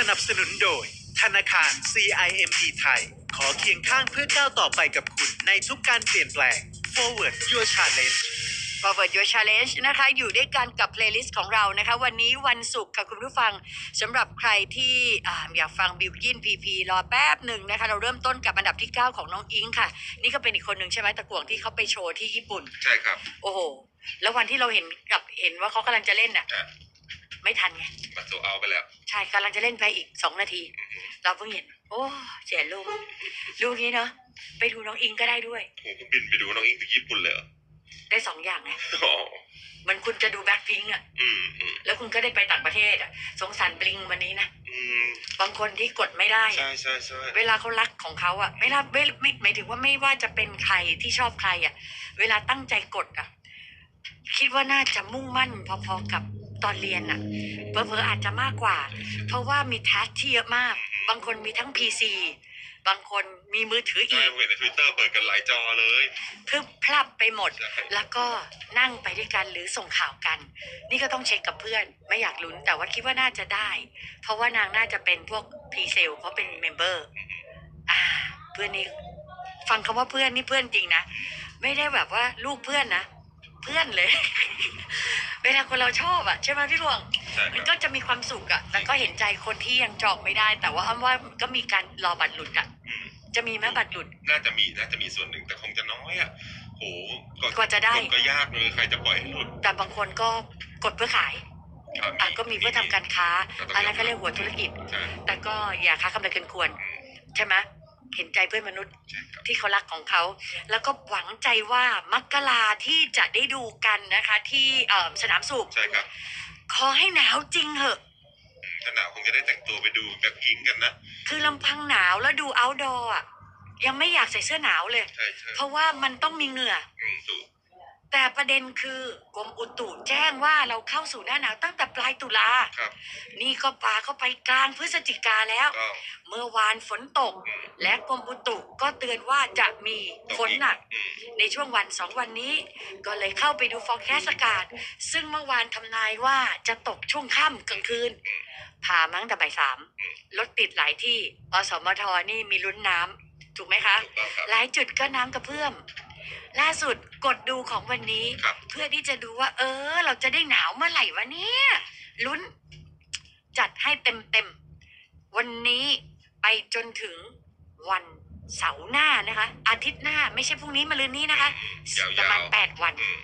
สนับสนุนโดย ธนาคาร CIMB ไทย ขอเคียงข้างเพื่อก้าวต่อไปกับคุณในทุกการเปลี่ยนแปลง Forward Your Challenge Forward Your Challenge นะคะอยู่ด้วยกันกับเพลย์ลิสต์ของเรานะคะ วันนี้วันศุกร์ค่ะคุณผู้ฟังสำหรับใครที่อ่าอยากฟังบิวกินพีพีรอแป๊บหนึ่งนะคะ เราเริ่มต้นกับอันดับที่ 9 ของน้องอิงค่ะ นี่ก็เป็นอีกคนหนึ่งใช่ไหมตะกวงที่เขาไปโชว์ที่ญี่ปุ่น ใช่ครับ โอ้โห แล้ววันที่เราเห็นกับเห็นว่าเขากำลังจะเล่นน่ะ อะ ไม่ทันไงมาโซเอาไปแล้ว ใช่กำลังจะเล่นไปอีกสองนาที เราเพิ่งเห็น โอ้เสียลูกลูกนี้เนาะไปดูน้องอิงก็ได้ด้วยโหคุณบินไปดูน้องอิงถึงญี่ปุ่นเลยเหรอได้สองอย่างไงอ๋อเหมันคุณจะดูแบ็คพิงอะอืมอืมแล้วคุณก็ได้ไปต่างประเทศอะสงสารบลิงวันนี้นะอืมบางคนที่กดไม่ได้อะใช่ใช่ใช่เวลาเขารักของเขาอะไม่รัไม่ไม่หมายถึงว่าไม่ว่าจะเป็นใครที่ชอบใครอะเวลาตั้งใจกดอะคิดว่าน่าจะมุ่งมั่นพอๆกับ ตอนเรียนอะเพอเพอๆอาจจะมากกว่า เพราะว่ามีทัชที่เยอะมาก บางคนมีทั้ง PC บางคนมีมือถือใช่อีกผมเห็นในทวิตเตอร์เปิดกันหลายจอเลย พรึบพลับไปหมด ใช่ แล้วก็นั่งไปด้วยกันหรือส่งข่าวกัน นี่ก็ต้องเช็คกับเพื่อน ไม่อยากลุ้นแต่ว่าคิดว่าน่าจะได้ เพราะว่านางน่าจะเป็นพวกพรีเซลเพราะเป็นเมมเบอร์อ่า เพื่อนนี่ฟังคำว่าเพื่อนนี่เพื่อนจริงนะ ไม่ได้แบบว่าลูกเพื่อนนะ เพื่อนเลย เวลาคนเราชอบอะใช่ไหมพี่หลวง ใช่มันคก็รับจะมีความสุขอะแต่ก็เห็นใจคนที่ยังจองไม่ได้ แต่ว่าอ้ำว่าก็มีการรอบัตรหลุดอะจะมีไหมบัตรหลุด น่าจะมีน่าจะมีส่วนหนึ่งแต่คงจะน้อยอะโหกว่าจะได้กดก็ยากเลยใครจะปล่อยให้หลุดแต่บางคนก็กดเพื่อขายครับอะก็มีเพื่อทำการค้าก็ต้องอันนั้นก็เรียกหัวธุรกิจ ใช่แต่ก็อย่าค้ากำไรเกินควร ใช่ไหม เห็นใจเพื่อนมนุษย์ใช่ครับที่เขารักของเขา แล้วก็หวังใจว่ามักกะลาที่จะได้ดูกันนะคะ ที่เอ่อสนามสูบใช่ครับขอให้หนาวจริงเหอะอืมถ้าหนาวคงจะได้แต่งตัวไปดูแบ็คพิงกันนะ คือลำพังหนาวแล้วดู outdoor อะยังไม่อยากใส่เสื้อหนาวเลยใช่ใช่เพราะว่ามันต้องมีเหงื่ออืมถูก แต่ประเด็นคือกรมอุตุแจ้งว่าเราเข้าสู่หน้าหนาวตั้งแต่ปลายตุลา ครับนี่ก็ปาเข้าไปกลางพฤศจิกาแล้ว ก็เมื่อวานฝนตก อืมและกรมอุตุก็เตือนว่าจะมีฝนหนัก อืมในช่วงวันสองวันนี้ ก็เลยเข้าไปดู forecast อากาศ ซึ่งเมื่อวานทำนายว่าจะตกช่วงค่ำกลางคืน ผ่ามั้งแต่บ่ายสามรถติดหลายที่อสมทนี่มีลุ้นน้ำถูกไหมคะ ถูกต้องครับ หลายจุดก็น้ำกระเพื่อม ล่าสุด กดดูของวันนี้ ครับ เพื่อที่จะดูว่า เออ เราจะได้หนาวเมื่อไหร่วะเนี่ยลุ้น จัดให้เต็มเต็มๆวันนี้ไปจนถึงวันเสาร์หน้านะคะ อาทิตย์หน้าไม่ใช่พรุ่งนี้มาลืนนี้นะคะ ยาวๆ ประมาณแปดวัน อืม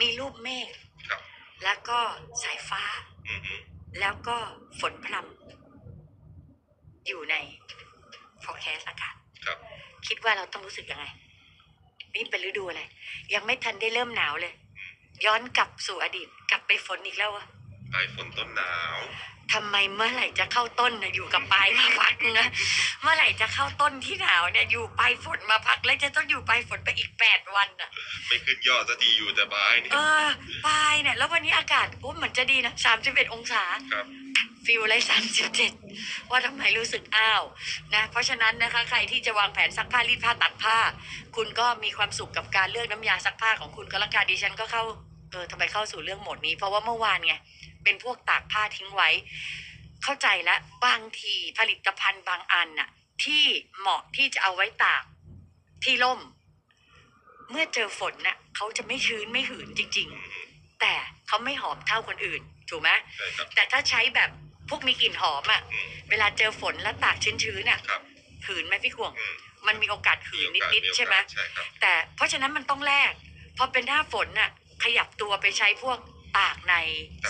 มีรูปเมฆครับ แล้วก็สายฟ้า อืมอืมแล้วก็ฝนพรำอยู่ใน forecast อากาศครับ คิดว่าเราต้องรู้สึกยังไง นี่เป็นฤดูอะไร ยังไม่ทันได้เริ่มหนาวเลย ย้อนกลับสู่อดีต กลับไปฝนอีกแล้วอะปลายฝนต้นหนาวทำไมเมื่อไหร่จะเข้าต้นนะอยู่กับปลายมาพักนะเมื่อไหร่จะเข้าต้นที่หนาวเนี่ยอยู่ปลายฝนมาพัก แล้วจะต้องอยู่ปลายฝนไปอีกแปดวันอะไม่ขึ้นยอดสักทีอยู่แต่ปลายนี่เออปลายเนี่ยแล้ววันนี้อากาศโอ้เหมือนจะดีนะสามสิบเอ็ดองศาครับ ฟิลเลยสามสิบเจ็ดว่าทำไมรู้สึกอ้าวนะเพราะฉะนั้นนะคะ ใครที่จะวางแผนซักผ้ารีดผ้าตัดผ้า คุณก็มีความสุขกับการเลือกน้ำยาซักผ้าของคุณก็แล้วกันดิฉันก็เข้าเออทำไมเข้าสู่เรื่องโหมดนี้ เพราะว่าเมื่อวานไงเป็นพวกตากผ้าทิ้งไว้ เข้าใจแล้วบางทีผลิตภัณฑ์บางอันน่ะ ที่เหมาะที่จะเอาไว้ตากที่ร่ม เมื่อเจอฝนน่ะเขาจะไม่ชื้นไม่หืนจริง ๆ แต่เขาไม่หอมเท่าคนอื่น ถูกไหมใช่ครับ แต่ถ้าใช้แบบ พวกมีกลิ่นหอมอะ่ะอืมเวลาเจอฝนแล้วตากชื้นๆน่ะครับหืนไหมพี่ขวง อืมมันมีโอกาสหืนโอกาสนิดๆใช่ไหม ใช่ครับ แต่เพราะฉะนั้นมันต้องแลกพอเป็นหน้าฝนน่ะ ขยับตัวไปใช้พวกตากใน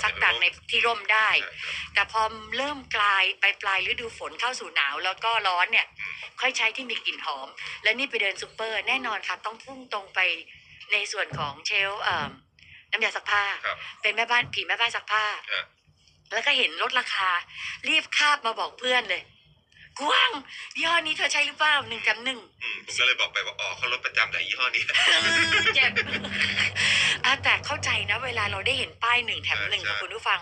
ซักตากในที่ร่มได้ ใช่ครับ แต่พอเริ่มกลายไปปลายฤดูฝนเข้าสู่หนาว แล้วก็ร้อนเนี่ยค่อยใช้ที่มีกลิ่นหอม และนี่ไปเดินซูเปอร์แน่นอนค่ะ ต้องพุ่งตรงไปในส่วนของเชลฟ์เอิ่มน้ำยาซักผ้า ครับ เป็นแม่บ้านผีแม่บ้านซักผ้าอะ แล้วก็เห็นลดราคา รีบคาบมาบอกเพื่อนเลยกวางยี่ห้อนี้เธอใช้หรือเปล่าหนึ่งจำหนึ่งอืมผมก็เลยบอกไปว่าอ๋อเขาลดประจำแต่ยี่ห้อนี้ เจ็บอะแต่เข้าใจนะ เวลาเราได้เห็นป้ายหนึ่งแถมหนึ่งใช่ค่ะคุณผู้ฟัง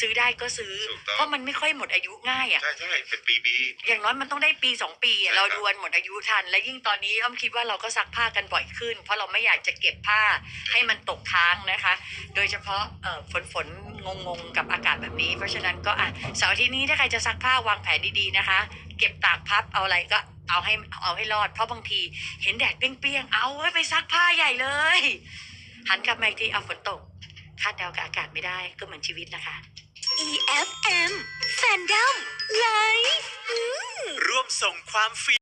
ซื้อได้ก็ซื้อ ถูกต้อง เพราะมันไม่ค่อยหมดอายุง่ายอะ ใช่ใช่เป็นปีปีอย่างน้อยมันต้องได้ปีสองปีอะใช่ครับเราดวนหมดอายุทัน และยิ่งตอนนี้อ้อมคิดว่าเราก็ซักผ้ากันบ่อยขึ้น เพราะเราไม่อยากจะเก็บผ้าให้มันตกค้างนะคะ โดยเฉพาะเอ่อฝนฝน งงๆกับอากาศแบบนี้ เพราะฉะนั้นก็อะเสาร์อาทิตย์นี้ถ้าใครจะซักผ้าวางแผนดีๆนะคะ เก็บตากพับเอาอะไรก็เอาให้เอาให้รอด เพราะบางทีเห็นแดดเปรี้ยงๆ เอาไว้ไปซักผ้าใหญ่เลย หันกลับมาอีกทีเอาฝนตก คาดเดากับอากาศไม่ได้ก็เหมือนชีวิตนะคะ EFM Fandom Live ร่วมส่งความฟิน